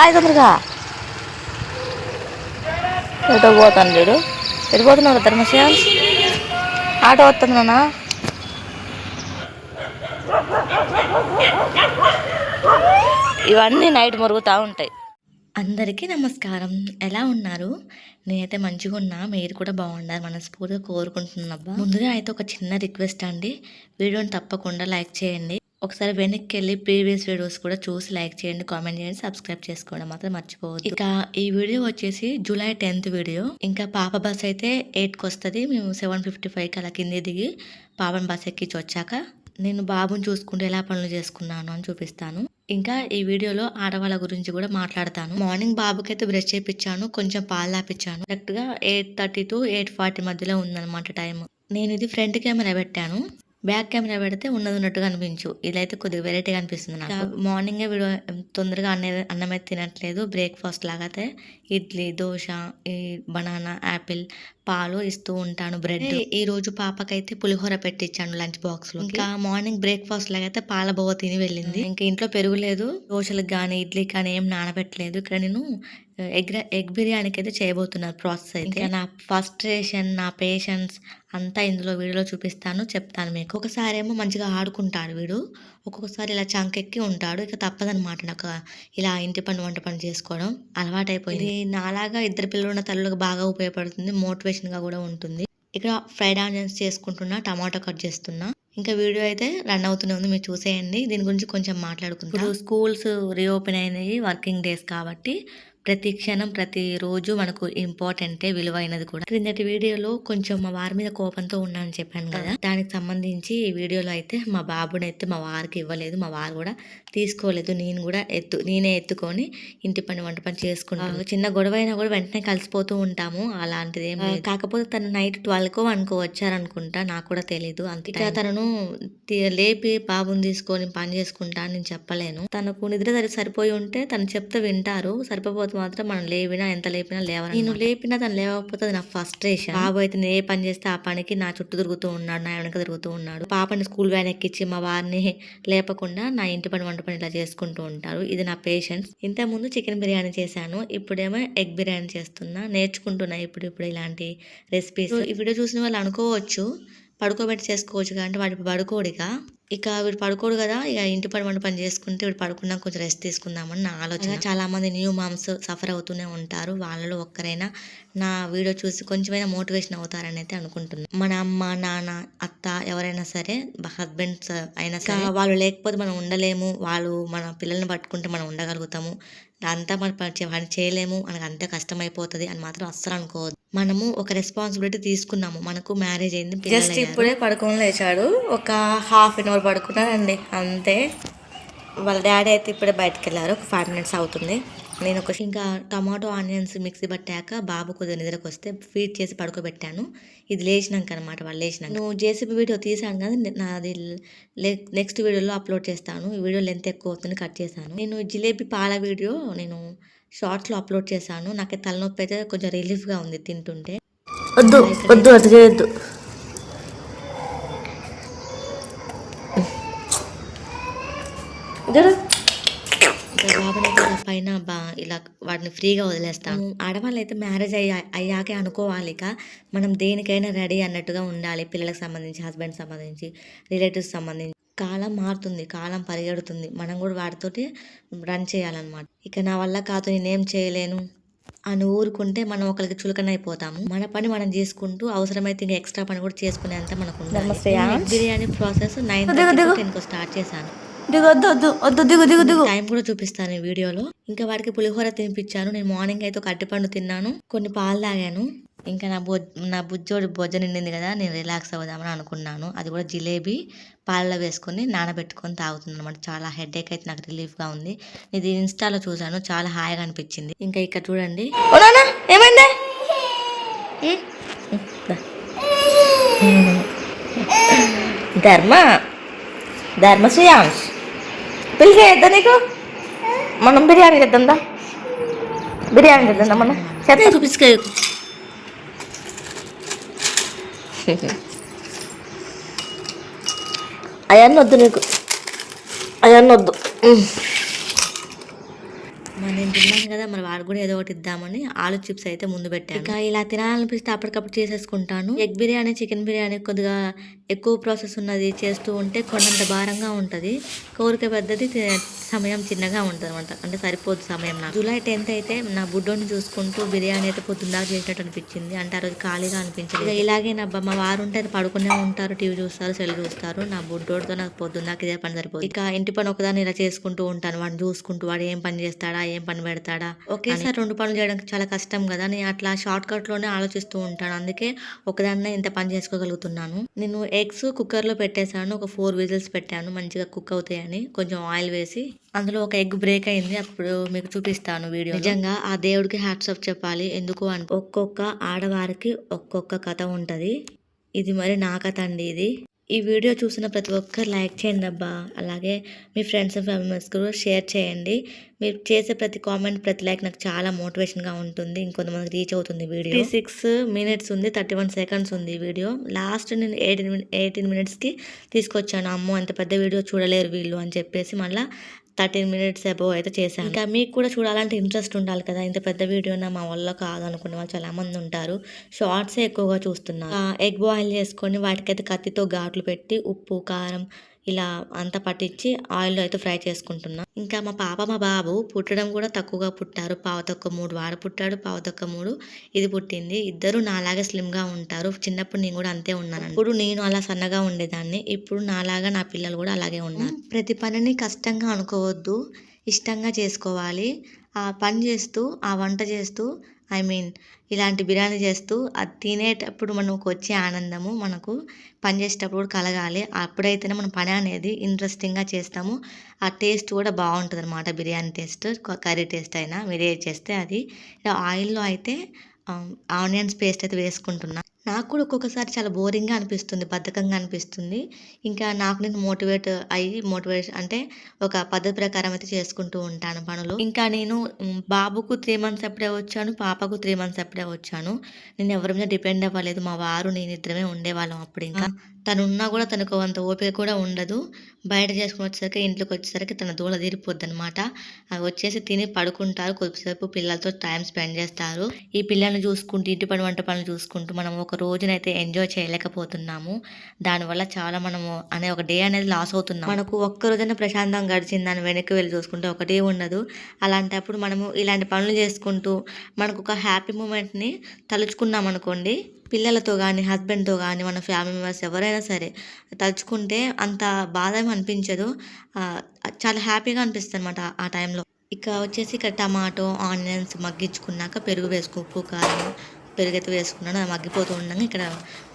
రాయి తొందరగా. ఎటో పోతాను లేడు ఎటు పోతున్నాడు ధర్మశ్యామ్ ఆటో వస్తుంది నాన్న. ఇవన్నీ నైట్ మురుగుతూ ఉంటాయి. అందరికీ నమస్కారం. ఎలా ఉన్నారు? నేనైతే మంచిగా ఉన్నా. మీరు కూడా బాగుండాలి మనస్ఫూర్తిగా కోరుకుంటున్నాబ్బా ముందుగా అయితే ఒక చిన్న రిక్వెస్ట్ అండి. వీడియోని తప్పకుండా లైక్ చేయండి. ఒకసారి వెనక్కి వెళ్ళి ప్రీవియస్ వీడియోస్ కూడా చూసి లైక్ చేయండి కామెంట్ చేయండి సబ్స్క్రైబ్ చేసుకోవడం మాత్రం మర్చిపోవద్దు. ఇక ఈ వీడియో వచ్చేసి జూలై టెన్త్ వీడియో. ఇంకా పాప బస్ అయితే ఎయిట్కి వస్తుంది. మేము సెవెన్ ఫిఫ్టీ ఫైవ్కి అలా కింద దిగి పాపని బస్ ఎక్కించి వచ్చాక నేను బాబుని చూసుకుంటూ ఎలా పనులు చేసుకున్నాను అని చూపిస్తాను. ఇంకా ఈ వీడియోలో ఆడవాళ్ళ గురించి కూడా మాట్లాడతాను. మార్నింగ్ బాబుకైతే బ్రష్ చేయించాను కొంచెం పాలు తాపించాను కరెక్ట్గా eight thirty to eight forty మధ్యలో ఉందన్నమాట టైం నేను ఇది ఫ్రంట్ కెమెరా పెట్టాను. బ్యాక్ కెమెరా పెడితే ఉన్నది ఉన్నట్టుగా అనిపించు. ఇదైతే కొద్దిగా వెరైటీగా అనిపిస్తుంది నాకు. మార్నింగే వీడియో తొందరగా అన్న అన్నం అయితే తినట్లేదు. బ్రేక్ఫాస్ట్ లాగా అయితే ఇడ్లీ దోశ ఈ బనానా యాపిల్ పాలు ఇస్తూ ఉంటాను బ్రెడ్. ఈ రోజు పాపకైతే పులిహోర పెట్టించాను లంచ్ బాక్స్లో ఇంకా మార్నింగ్ బ్రేక్ఫాస్ట్ లాగా అయితే పాల బొవ్వ తిని వెళ్ళింది. ఇంకా ఇంట్లో పెరుగు లేదు దోశలకు కానీ ఇడ్లీకి కానీ ఏం నానబెట్టలేదు. ఇక్కడ నేను ఎగ్ ఎగ్ బిర్యానీకి అయితే చేయబోతున్నాను ప్రాసెస్ అయితే. నా ఫస్ట్రేషన్ నా పేషెన్స్ అంతా ఇందులో వీడియోలో చూపిస్తాను చెప్తాను మీకు. ఒకసారి ఏమో మంచిగా ఆడుకుంటాడు వీడు. ఒక్కొక్కసారి ఇలా చంకెక్కి ఉంటాడు. ఇక తప్పదనమాట నాకు ఇలా ఇంటి పని వంట పని చేసుకోవడం అలవాటైపోయింది. నాలాగా ఇద్దరు పిల్లలు ఉన్న తల్లులకు బాగా ఉపయోగపడుతుంది. మోటివేషన్గా కూడా ఉంటుంది. ఇక్కడ ఫ్రైడ్ ఆనియన్స్ చేసుకుంటున్నా టమాటో కట్ చేస్తున్నా. ఇంకా వీడియో అయితే రన్ అవుతూనే ఉంది. మీరు చూసేయండి. దీని గురించి కొంచెం మాట్లాడుకుందాం ఇప్పుడు స్కూల్స్ రీఓపెన్ అయినాయి వర్కింగ్ డేస్ కాబట్టి. ప్రతి క్షణం ప్రతి రోజు మనకు ఇంపార్టెంటే విలువైనది కూడా. క్రిందటి వీడియోలో కొంచెం మా వారి మీద కోపంతో ఉన్నానని చెప్పాను కదా. దానికి సంబంధించి ఈ వీడియోలో అయితే మా బాబుని అయితే మా వారికి ఇవ్వలేదు మా వారు కూడా తీసుకోలేదు. నేను కూడా ఎత్తు నేనే ఎత్తుకొని ఇంటి పని వంట పని చేసుకున్నాను చిన్న గొడవ అయినా కూడా వెంటనే కలిసిపోతూ ఉంటాము. అలాంటిది ఏం లేదు. కాకపోతే తను నైట్ ట్వెల్వ్ కో వన్ కో వచ్చారనుకుంటా. నాకు కూడా తెలీదు. అంతే తనను లేపి బాబుని తీసుకొని పని చేసుకుంటా నేను చెప్పలేను. తనకు నిద్ర సరి సరిపోయి ఉంటే తను చెప్తే వింటారు. సరిపోతే మాత్రం మనం లేపినా ఎంత లేపినా లేవని నేను లేపినా తను లేవకపోతే అది నా ఫస్ట్రేషన్ బాబు అయితే నేను ఏ పని చేస్తే ఆ పనికి నా చుట్టూ తిరుగుతూ ఉన్నాడు నా వెనక తిరుగుతూ ఉన్నాడు. పాపని స్కూల్ వ్యాన్ ఎక్కించి మా వారిని లేపకుండా నా ఇంటి పని వంట పని ఇలా చేసుకుంటూ ఉంటారు. ఇది నా పేషెన్స్. ఇంత ముందు చికెన్ బిర్యానీ చేశాను. ఇప్పుడేమో ఎగ్ బిర్యానీ చేస్తున్నా. నేర్చుకుంటున్నా ఇప్పుడు ఇప్పుడు ఇలాంటి రెసిపీస్ ఈ వీడియో చూసిన వాళ్ళు అనుకోవచ్చు పడుకోబెట్టి చేసుకోవచ్చు కానీ వాడి పడుకోడిగా. ఇక వీడు పడుకోడు కదా ఇక ఇంటి పని వంట పని చేసుకుంటే వీడు పడుకున్నా కొంచెం రెస్ట్ తీసుకుందామని నా ఆలోచన. చాలా మంది న్యూ మామ్స్ సఫర్ అవుతూనే ఉంటారు. వాళ్ళలో ఒక్కరైనా నా వీడియో చూసి కొంచెమైనా మోటివేషన్ అవుతారని అయితే అనుకుంటున్నాను మన అమ్మ నాన్న అత్త ఎవరైనా సరే హస్బెండ్స్ అయినా సరే వాళ్ళు లేకపోతే మనం ఉండలేము. వాళ్ళు మన పిల్లల్ని పట్టుకుంటే మనం ఉండగలుగుతాము. అంతా మన చేయలేము. మనకు అంతే కష్టమైపోతుంది అని మాత్రం అస్సలు అనుకోవద్దు. మనము ఒక రెస్పాన్సిబిలిటీ తీసుకున్నాము. మనకు మ్యారేజ్ అయింది జస్ట్ ఇప్పుడే పడుకొని లేచాడు. ఒక హాఫ్ అన్ అవర్ పడుకున్నాడండి. అంతే. వాళ్ళ డాడీ అయితే ఇప్పుడే బయటకు వెళ్ళారు ఒక ఫైవ్ మినిట్స్ అవుతుంది. నేను ఒక ఇంకా టమాటో ఆనియన్స్ మిక్సీ పట్టాక బాబు కొద్దిగా నిద్రకు వస్తే ఫీడ్ చేసి పడుకోబెట్టాను. ఇది లేచినాక అనమాట వాళ్ళు లేచినాక. నువ్వు జేసీబీ వీడియో తీసాను కదా నే- నాది నెక్స్ట్ వీడియోలో అప్లోడ్ చేస్తాను. ఈ వీడియో లెంత్ ఎక్కువ అవుతుంది కట్ చేశాను. నేను జిలేబీ పాల వీడియో నేను షార్ట్స్లో అప్లోడ్ చేశాను. నాకు తలనొప్పి అయితే కొంచెం రిలీఫ్గా ఉంది తింటుంటే. వద్దు వద్దు అటు చేయొద్దు. పైన బా ఇలా వాటిని ఫ్రీగా వదిలేస్తాను. ఆడవాళ్ళు అయితే మ్యారేజ్ అయ్యా అయ్యాకే అనుకోవాలి ఇక. మనం దేనికైనా రెడీ అన్నట్టుగా ఉండాలి. పిల్లలకు సంబంధించి హస్బెండ్ సంబంధించి రిలేటివ్స్ సంబంధించి. కాలం మారుతుంది కాలం పరిగెడుతుంది. మనం కూడా వాటితోటి రన్ చేయాలన్నమాట. ఇక నా వల్ల కాదు నేనేం చేయలేను అని ఊరుకుంటే మనం ఒకరికి చులకన అయిపోతాము. మన పని మనం చేసుకుంటూ అవసరమైతే ఇంకా ఎక్స్ట్రా పని కూడా చేసుకునేంత మనకు బిర్యానీ ప్రాసెస్ నైన్. టెన్కి స్టార్ట్ చేశాను. టైం కూడా చూపిస్తాను ఈ వీడియోలో. ఇంకా వాడికి పులిహోర తినిపించాను. నేను మార్నింగ్ అయితే ఒక అరటిపండు తిన్నాను. కొన్ని పాలు తాగాను. ఇంకా నా బొ నా బుజ్జోడు బొజ్జ నిండింది కదా నేను రిలాక్స్ అవుదామని అనుకున్నాను. అది కూడా జిలేబీ పాలలో వేసుకొని నానబెట్టుకొని తాగుతుంది అనమాట చాలా హెడేక్ అయితే నాకు రిలీఫ్గా ఉంది. ఇది ఇన్స్టాలో చూసాను చాలా హాయిగా అనిపించింది. ఇంకా ఇక్కడ చూడండి. ఏమైంది? దా. ధర్మ ధర్మశ్రేయాంశ్ పిలిచి చేద్దా నీకు? మనం బిర్యానీ చేద్దాందా? బిర్యానీ చేద్దాం మనం? చేద్దాం చూపించుకో అవన్నీ వద్దు నీకు. అవన్నీ వద్దు మరి నేను తిన్నాను కదా మరి వాడు కూడా ఏదో ఒకటి ఇద్దామని ఆలు చిప్స్ అయితే ముందు పెట్టాను. ఇక ఇలా తినాలనిపిస్తే అప్పటికప్పుడు చేసేసుకుంటాను. ఎగ్ బిర్యానీ చికెన్ బిర్యానీ కొద్దిగా ఎక్కువ ప్రాసెస్ ఉన్నది. చేస్తూ ఉంటే కొండంత భారంగా ఉంటుంది. కోరిక పెద్దది సమయం చిన్నగా ఉంటుంది అనమాట అంటే సరిపోదు సమయం నాకు. జూలై టెన్త్ అయితే నా బుడ్డోని చూసుకుంటూ బిర్యానీ అయితే పొద్దున్న చేసినట్టు అనిపించింది. అంటే ఆ రోజు ఖాళీగా అనిపించింది ఇక ఇలాగే నా మా వారు ఉంటే పడుకునే ఉంటారు టీవీ చూస్తారు సెల్ చూస్తారు. నా బుడ్డోడితో నాకు పొద్దున్న ఇదే పని సరిపోతుంది ఇక ఇంటి పని ఒకదాన్ని ఇలా చేసుకుంటూ ఉంటాను. వాడిని చూసుకుంటూ వాడు ఏం పని చేస్తాడా ఏం పని పెడతాడా? ఒకేసారి రెండు పనులు చేయడానికి చాలా కష్టం కదా. నేను అట్లా షార్ట్ కట్లోనే ఆలోచిస్తూ ఉంటాను. అందుకే ఒకదాన్నే ఇంత పని చేసుకోగలుగుతున్నాను. నేను ఎగ్స్ కుక్కర్లో పెట్టేశాను. ఒక ఫోర్ విజిల్స్ పెట్టాను. మంచిగా కుక్ అవుతాయని. కొంచెం ఆయిల్ వేసి అందులో ఒక ఎగ్ బ్రేక్ అయింది. అప్పుడు మీకు చూపిస్తాను వీడియో నిజంగా ఆ దేవుడికి హ్యాట్స్ ఆఫ్ చెప్పాలి. ఎందుకు అంటే ఒక్కొక్క ఆడవారికి ఒక్కొక్క కథ ఉంటది. ఇది మరి నా కథ అండి ఇది. ఈ వీడియో చూసిన ప్రతి ఒక్కరు లైక్ చేయండి అబ్బా. అలాగే మీ ఫ్రెండ్స్ అండ్ ఫ్యామిలీస్ కూడా షేర్ చేయండి. మీరు చేసే ప్రతి కామెంట్ ప్రతి లైక్ నాకు చాలా మోటివేషన్గా ఉంటుంది. ఇంకొంతమందికి రీచ్ అవుతుంది వీడియో. సిక్స్ మినిట్స్ ఉంది థర్టీ వన్ సెకండ్స్ ఉంది వీడియో. లాస్ట్ నేను ఎయిటీన్ ఎయిటీన్ మినిట్స్కి తీసుకొచ్చాను. అమ్మో అంత పెద్ద వీడియో చూడలేరు వీళ్ళు అని చెప్పేసి మళ్ళీ థర్టీన్ మినిట్స్ అబోవ్ అయితే చేశాను. ఇంకా మీకు కూడా చూడాలంటే ఇంట్రెస్ట్ ఉండాలి కదా. ఇంత పెద్ద వీడియో నా మా వల్ల కాదనుకునే వాళ్ళు చాలా మంది ఉంటారు. షార్ట్స్ ఎక్కువగా చూస్తున్నారు. ఎగ్ బాయిల్ చేసుకొని వాటికైతే కత్తితో ఘాట్లు పెట్టి ఉప్పు కారం ఇలా అంతా పట్టించి ఆయిల్లో అయితే ఫ్రై చేసుకుంటున్నా. ఇంకా మా పాప మా బాబు పుట్టడం కూడా తక్కువగా పుట్టారు. పావతొక్క మూడు వాడు పుట్టాడు పావతొక్క మూడు. ఇది పుట్టింది. ఇద్దరు నాలాగే స్లిమ్గా ఉంటారు. చిన్నప్పుడు నేను కూడా అంతే ఉన్నాను. ఇప్పుడు నేను అలా సన్నగా ఉండేదాన్ని. ఇప్పుడు నాలాగా నా పిల్లలు కూడా అలాగే ఉన్నారు. ప్రతి పనిని కష్టంగా అనుకోవద్దు. ఇష్టంగా చేసుకోవాలి. ఆ పని చేస్తూ ఆ వంట చేస్తూ ఐ మీన్ ఇలాంటి బిర్యానీ చేస్తూ అది తినేటప్పుడు మనకు వచ్చే ఆనందము మనకు పని చేసేటప్పుడు కూడా కలగాలి. అప్పుడైతేనే మన పని అనేది ఇంట్రెస్టింగ్గా చేస్తాము. ఆ టేస్ట్ కూడా బాగుంటుంది అనమాట బిర్యానీ టేస్ట్ కర్రీ టేస్ట్ అయినా మీరు చేస్తే అది. ఆయిల్లో అయితే ఆనియన్స్ పేస్ట్ అయితే వేసుకుంటున్నా. నాకు కూడా ఒక్కొక్కసారి చాలా బోరింగ్గా అనిపిస్తుంది బద్ధకంగా అనిపిస్తుంది. ఇంకా నాకు నేను మోటివేట్ అయ్యి మోటివేషన్ అంటే ఒక పద్ధతి ప్రకారం అయితే చేసుకుంటూ ఉంటాను పనులు. ఇంకా నేను బాబుకు త్రీ మంత్స్ అప్పుడే వచ్చాను పాపకు త్రీ మంత్స్ అప్పుడే వచ్చాను. నేను ఎవరి మీద డిపెండ్ అవ్వలేదు మా వారు నేను ఇద్దరమే ఉండేవాళ్ళం అప్పుడు ఇంకా. తను ఉన్నా కూడా తనకు అంత ఓపిక కూడా ఉండదు. బయట చేసుకుని వచ్చేసరికి ఇంట్లోకి వచ్చేసరికి తన దూడ తీరిపోద్ది అనమాట అవి వచ్చేసి తిని పడుకుంటారు. కొద్దిసేపు పిల్లలతో టైం స్పెండ్ చేస్తారు. ఈ పిల్లల్ని చూసుకుంటూ ఇంటి పని వంట పనులు చూసుకుంటూ మనం ఒక రోజునైతే ఎంజాయ్ చేయలేకపోతున్నాము. దానివల్ల చాలా మనము అనే ఒక డే అనేది లాస్ అవుతున్నాం. మనకు ఒక్క రోజైనా ప్రశాంతంగా గడిచింది దాన్ని వెనక్కి వెళ్ళి చూసుకుంటే ఒకటే ఉండదు. అలాంటప్పుడు మనము ఇలాంటి పనులు చేసుకుంటూ మనకు ఒక హ్యాపీ మూమెంట్ని తలుచుకున్నాం అనుకోండి పిల్లలతో కానీ హస్బెండ్తో కానీ మన ఫ్యామిలీ మెంబర్స్ ఎవరైనా సరే తలుచుకుంటే అంత బాధ ఏమి అనిపించదు. చాలా హ్యాపీగా అనిపిస్తుంది అనమాట ఆ టైంలో. ఇక వచ్చేసి ఇక్కడ టమాటో ఆనియన్స్ మగ్గించుకున్నాక పెరుగు వేసుకు ఉప్పు కారం పెరుగు అయితే వేసుకున్నాను అది మగ్గిపోతూ ఉండగా ఇక్కడ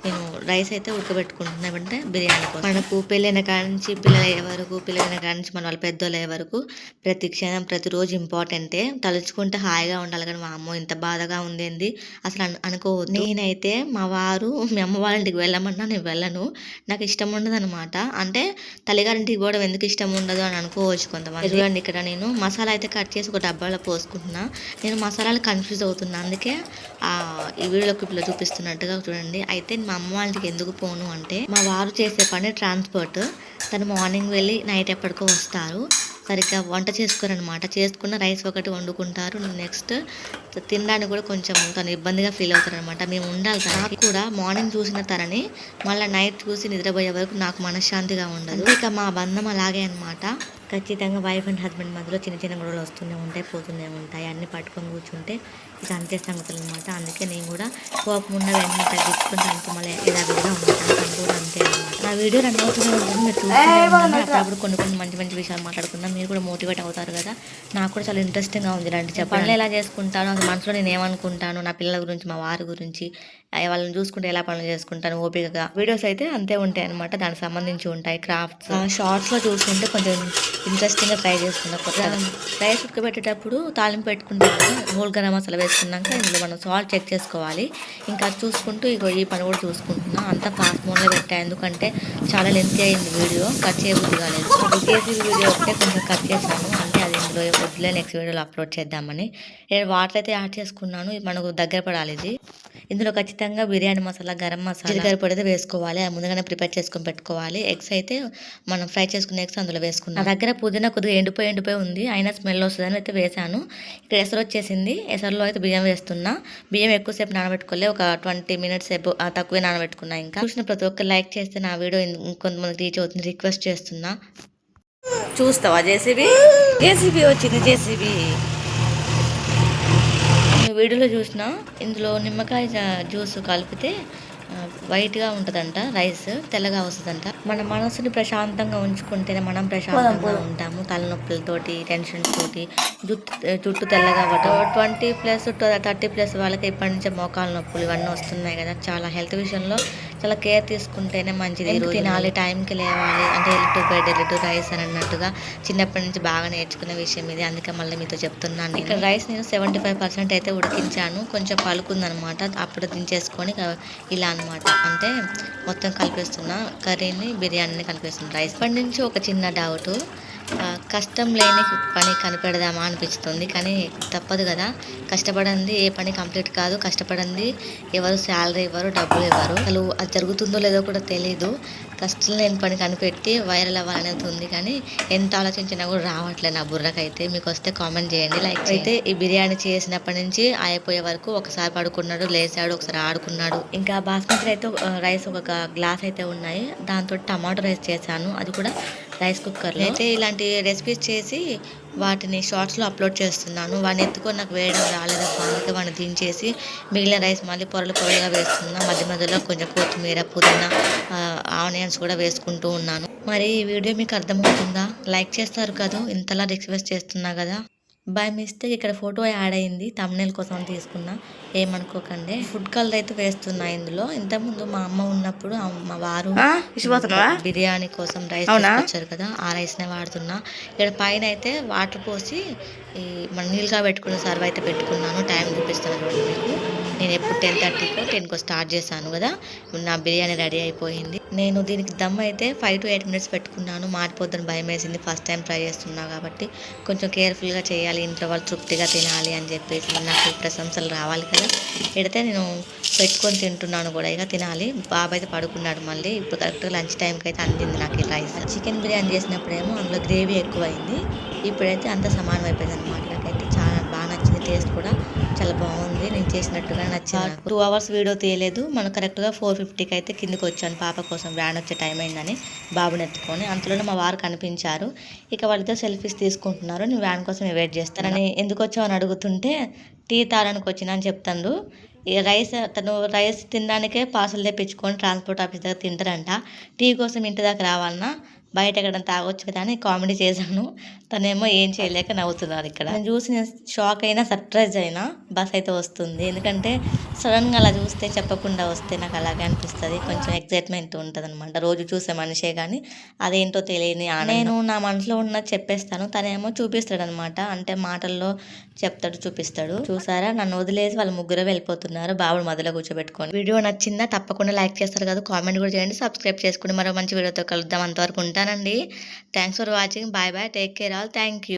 నేను రైస్ అయితే ఉడకబెట్టుకుంటున్నాను అంటే బిర్యానీ కోసం. మనకు పెళ్ళైన కాడ నుంచి పిల్లలు అయ్యే వరకు పిల్లలైన కాడ నుంచి మన వాళ్ళ పెద్దోళ్ళు అయ్యే వరకు ప్రతి క్షణం ప్రతిరోజు ఇంపార్టెంటే తలుచుకుంటే హాయిగా ఉండాలి కానీ మా అమ్మ ఇంత బాధగా ఉందేంది అసలు అనుకో నేనైతే మా వారు మీ అమ్మ వాళ్ళ ఇంటికి వెళ్ళమన్నా నేను వెళ్ళను. నాకు ఇష్టం ఉండదు అనమాట అంటే తల్లిగారింటికి పోవడం ఎందుకు ఇష్టం ఉండదు అని అనుకోవచ్చు కొంతమంది. చూడండి ఇక్కడ నేను మసాలా అయితే కట్ చేసి ఒక డబ్బాలో పోసుకుంటున్నా. నేను మసాలాలు కన్ఫ్యూజ్ అవుతున్నా. అందుకే ఆ ఈ వీడియోలో క్లిప్లో చూపిస్తున్నట్టుగా చూడండి. అయితే మా అమ్మ వాళ్ళకి ఎందుకు పోను అంటే మా వారు చేసే పని ట్రాన్స్పోర్ట్. తను మార్నింగ్ వెళ్ళి నైట్ ఎప్పటికో వస్తారు. సరిగ్గా వంట చేసుకోరనమాట చేసుకున్న రైస్ ఒకటి వండుకుంటారు. నెక్స్ట్ తినడానికి కూడా కొంచెం తను ఇబ్బందిగా ఫీల్ అవుతారు అనమాట మేము ఉండాలి తనకి కూడా మార్నింగ్ చూసిన తనని మళ్ళీ నైట్ చూసి నిద్రపోయే వరకు నాకు మనశ్శాంతిగా ఉండదు. ఇక మా బంధం అలాగే అన్నమాట. ఖచ్చితంగా వైఫ్ అండ్ హస్బెండ్ మధ్యలో చిన్న చిన్న గొడవలు వస్తూనే ఉంటాయి పోతూనే ఉంటాయి. అన్ని పట్టుకొని కూర్చుంటే ఇక అంతే సంగతులు అనమాట అందుకే నేను కూడా కోపం ఉన్న వెంటనే తగ్గించుకుంటే అంత మళ్ళీ యథావిధిగా ఉంటాను. తను కూడా అంతే అనమాట నా వీడియో రన్ అవుతూనే ఉంటుంది మీరు చూస్తూనే ఉండండి. అప్పుడప్పుడు కొన్ని కొన్ని మంచి మంచి విషయాలు మాట్లాడుకుందాం. మీరు కూడా మోటివేట్ అవుతారు కదా. నాకు కూడా చాలా ఇంట్రెస్టింగ్గా ఉంది ఇలాంటి చెప్పండి ఎలా చేసుకుంటాను అసలు మనసులో నేను ఏమనుకుంటాను నా పిల్లల గురించి మా వారి గురించి వాళ్ళని చూసుకుంటే ఎలా పనులు చేసుకుంటాను ఓపికగా. వీడియోస్ అయితే అంతే ఉంటాయి అనమాట దానికి సంబంధించి ఉంటాయి క్రాఫ్ట్స్. షార్ట్స్లో చూసుకుంటే కొంచెం ఇంట్రెస్టింగ్గా ట్రై చేసుకున్నా రైస్ ఉడకబెట్టేటప్పుడు తాలింపు పెట్టుకుంటాను హోల్ గరం మసాలా వేసుకున్నాక ఇందులో మనం సాల్ట్ చెక్ చేసుకోవాలి. ఇంకా అది చూసుకుంటూ ఇగో ఈ పని కూడా చూసుకుంటున్నా. అంతా ఫాస్ట్ మోడ్లో పెట్టా ఎందుకంటే చాలా లెంత్ అయింది వీడియో కట్ చేయబుద్ధి కాలేదు. వీడియో ఒకటే కొంచెం కట్ చేశాను. అది ఇందులో వద్దులే నెక్స్ట్ వీడియోలో అప్లోడ్ చేద్దామని. నేను వాటర్ అయితే యాడ్ చేసుకున్నాను మనకు దగ్గర పడాలి ఇది. ఇందులో ఖచ్చితంగా బిర్యానీ మసాలా గరం మసాలా జీలకర్ర పొడి అయితే వేసుకోవాలి. అది ముందుగానే ప్రిపేర్ చేసుకొని పెట్టుకోవాలి. ఎగ్స్ అయితే మనం ఫ్రై చేసుకున్న ఎగ్స్ అందులో వేసుకున్నాం. నా దగ్గర పుదీనా కొద్దిగా ఎండిపోయి ఎండిపోయి ఉంది. అయినా స్మెల్ వస్తుందని అయితే వేసాను. ఇక్కడ ఎసరు వచ్చేసింది. ఎసరులో అయితే బియ్యం వేస్తున్నా. బియ్యం ఎక్కువసేపు నానబెట్టుకోలే. ఒక ట్వంటీ మినిట్స్ తక్కువే నానబెట్టుకున్నా ఇంకా. చూసిన ప్రతి ఒక్కరు లైక్ చేస్తే నా వీడియో ఇంకొంతమందికి రీచ్ అవుతుంది రిక్వెస్ట్ చేస్తున్నా. చూస్తావా జేసీబీ? జేసీబీ వచ్చింది జేసీబీ. వీడియోలో చూసిన ఇందులో నిమ్మకాయ జ్యూస్ కలిపితే వైట్గా ఉంటుందంట రైస్ తెల్లగా వస్తుందంట. మన మనసుని ప్రశాంతంగా ఉంచుకుంటేనే మనం ప్రశాంతంగా ఉంటాము తలనొప్పులతోటి టెన్షన్ తోటి జుట్టు జుట్టు తెల్లగా అవ్వటం. ట్వంటీ ప్లస్ థర్టీ ప్లస్ వాళ్ళకి ఇప్పటి నుంచే మోకాలు నొప్పులు ఇవన్నీ వస్తున్నాయి కదా. చాలా హెల్త్ విషయంలో చాలా కేర్ తీసుకుంటేనే మంచిది. తినాలి? టైంకి లేవాలి. అంటే early to bed early to rise అని అన్నట్టుగా చిన్నప్పటి నుంచి బాగా నేర్చుకునే విషయం ఇది. అందుకే మళ్ళీ మీతో చెప్తున్నాను ఇక్కడ రైస్ నేను సెవెంటీ ఫైవ్ పర్సెంట్ అయితే ఉడికించాను. కొంచెం పలుకుందనమాట అప్పుడు దించేసుకొని ఇలా అన్నమాట. అంటే మొత్తం కలిపేస్తున్నా కర్రీని బిర్యానీని కలిపేస్తున్నా రైస్. పడి నుంచి ఒక చిన్న డౌట్ కష్టం లేని పని కనిపెడదామా అనిపిస్తుంది. కానీ తప్పదు కదా. కష్టపడంది ఏ పని కంప్లీట్ కాదు. కష్టపడంది ఎవరు శాలరీ ఇవ్వరు డబ్బులు ఇవ్వరు. అసలు అది జరుగుతుందో లేదో కూడా తెలియదు కష్టం లేని పని కనిపెట్టి వైరల్ అవ్వాలనేది ఉంది కానీ ఎంత ఆలోచించినా కూడా రావట్లేదు నా బుర్రకైతే. మీకు వస్తే కామెంట్ చేయండి లైక్ అయితే ఈ బిర్యానీ చేసినప్పటి నుంచి అయిపోయే వరకు ఒకసారి పడుకున్నాడు లేచాడు ఒకసారి ఆడుకున్నాడు. ఇంకా బాస్మతి అయితే రైస్ ఒక గ్లాస్ అయితే ఉన్నాయి. దాంతో టమాటో రైస్ చేశాను. అది కూడా రైస్ కుక్కర్లో అయితే ఇలాంటి రెసిపీస్ చేసి వాటిని షార్ట్స్లో అప్లోడ్ చేస్తున్నాను. వాడిని ఎత్తుకొని నాకు వేయడం రాలేదు? అందుకే వాడిని దించేసి మిగిలిన రైస్ మళ్ళీ పొరలు పొరలుగా వేస్తున్నా. మధ్య మధ్యలో కొంచెం కొత్తిమీర పుదీనా ఆనియన్స్ కూడా వేసుకుంటూ ఉన్నాను. మరి ఈ వీడియో మీకు అర్థమవుతుందా? లైక్ చేస్తారు కదా? ఇంతలా రిక్వెస్ట్ చేస్తున్నా కదా? బై మిస్టేక్ ఇక్కడ ఫోటో యాడ్ అయింది. తమ్నేల్ కోసం తీసుకున్నా. ఏమనుకోకండి. ఫుడ్ కలర్ అయితే వేస్తున్నా ఇందులో. ఇంతకుముందు మా అమ్మ ఉన్నప్పుడు మా వారు? బిర్యానీ కోసం రైస్? తీసుకొచ్చారు కదా ఆ రైస్నే వాడుతున్నా. ఇక్కడ పైన అయితే వాటర్ పోసి ఈ మన నీళ్ళుగా పెట్టుకున్న సర్వ్ అయితే పెట్టుకున్నాను. టైం చూపిస్తాను చూడండి మీకు. నేను ఎప్పుడు టెన్ థర్టీకో టెన్కో స్టార్ట్ చేశాను కదా. నా బిర్యానీ రెడీ అయిపోయింది. నేను దీనికి దమ్ అయితే ఫైవ్ టు ఎయిట్ మినిట్స్ పెట్టుకున్నాను. మారిపోద్దని భయం వేసింది. ఫస్ట్ టైం ట్రై చేస్తున్నా కాబట్టి కొంచెం కేర్ఫుల్గా చేయాలి. ఇంట్లో వాళ్ళు తృప్తిగా తినాలి అని చెప్పేసి నాకు ప్రశంసలు రావాలి కదా. ఎడితే నేను పెట్టుకొని తింటున్నాను కూడా. ఇక తినాలి. బాబు అయితే పడుకున్నాడు మళ్ళీ. ఇప్పుడు కరెక్ట్గా లంచ్ టైంకి అయితే అందింది నాకు ఈ రైస్. చికెన్ బిర్యానీ చేసినప్పుడేమో అందులో గ్రేవీ ఎక్కువైంది. ఇప్పుడైతే అంత సమానం అయిపోయింది అనమాట నాకైతే చాలా బాగా నచ్చింది. టేస్ట్ కూడా చాలా బాగుంది. నేను చేసినట్టుగా నచ్చింది టూ అవర్స్ వీడియో తీయలేదు. మనం కరెక్ట్గా ఫోర్ ఫిఫ్టీకి అయితే కిందకి వచ్చాను. పాప కోసం వ్యాన్ వచ్చే టైం అయిందని బాబుని ఎత్తుకొని. అంతలోనే మా వారు కనిపించారు. ఇక వాళ్ళతో సెల్ఫీస్ తీసుకుంటున్నారు. నేను వ్యాన్ కోసం వెయిట్ చేస్తానని ఎందుకు వచ్చావు అని అడుగుతుంటే టీ తాగడానికి వచ్చిన అని చెప్తాడు. ఈ రైస్ తను రైస్ తినడానికే పార్సల్ తెప్పించుకొని ట్రాన్స్పోర్ట్ ఆఫీస్ దగ్గర తింటారంట. టీ కోసం ఇంటి దాకా రావాలన్నా బయట ఎక్కడ తాగొచ్చు కదా అని కామెడీ చేశాను. తనేమో ఏం చేయలేక నవ్వుతున్నారు ఇక్కడ. నేను చూసి నేను షాక్ అయినా సర్ప్రైజ్ అయినా బస్ అయితే వస్తుంది. ఎందుకంటే సడన్గా అలా చూస్తే చెప్పకుండా వస్తే నాకు అలాగే అనిపిస్తుంది. కొంచెం ఎగ్జైట్మెంట్ ఉంటుంది అనమాట రోజు చూసే మనిషే కానీ అదేంటో తెలియని నేను నా మనసులో ఉన్నది చెప్పేస్తాను. తనేమో చూపిస్తాడు అనమాట అంటే మాటల్లో చెప్తాడు చూపిస్తాడు. చూసారా? నన్ను వదిలేసి వాళ్ళు ముగ్గురు వెళ్ళిపోతున్నారు. బాబుడు మధ్యలో కూర్చోబెట్టుకోండి వీడియో నచ్చిందా? తప్పకుండా లైక్ చేస్తారు కదా. కామెంట్ కూడా చేయండి. సబ్స్క్రైబ్ చేసుకుని మరో మంచి వీడియోతో కలుద్దాం. అంతవరకు ఉంటానండి. Thanks for watching bye bye take care all thank you